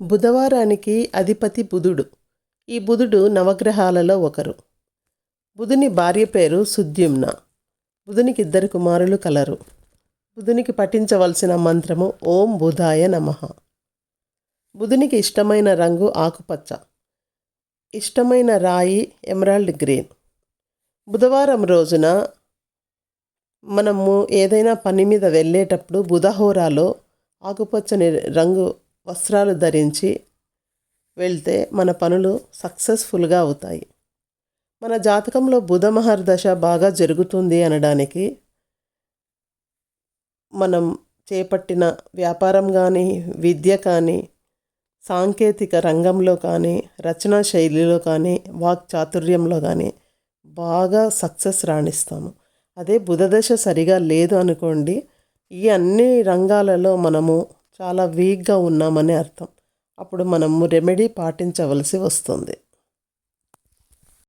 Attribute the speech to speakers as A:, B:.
A: బుధవారానికి అధిపతి బుధుడు. ఈ బుధుడు నవగ్రహాలలో ఒకరు. బుధుని భార్య పేరు సుద్యుమ్న. బుధునికి ఇద్దరు కుమారులు కలరు. బుధునికి పఠించవలసిన మంత్రము ఓం బుధాయ నమః. బుధునికి ఇష్టమైన రంగు ఆకుపచ్చ. ఇష్టమైన రాయి ఎమరాల్డ్ గ్రీన్. బుధవారం రోజున మనము ఏదైనా పని మీద వెళ్ళేటప్పుడు బుధహోరాలో ఆకుపచ్చని రంగు వస్త్రాలు ధరించి వెళ్తే మన పనులు సక్సెస్ఫుల్గా అవుతాయి. మన జాతకంలో బుధ మహర్దశ బాగా జరుగుతుంది అనడానికి మనం చేపట్టిన వ్యాపారం కానీ విద్య కానీ సాంకేతిక రంగంలో కానీ రచనా శైలిలో కానీ వాక్ చాతుర్యంలో కానీ బాగా సక్సెస్ రాణిస్తాము. అదే బుధదశ సరిగా లేదు అనుకోండి ఈ అన్ని రంగాలలో మనము చాలా వీక్గా ఉన్నామని అర్థం. అప్పుడు మనము రెమెడీ పాటించవలసి వస్తుంది.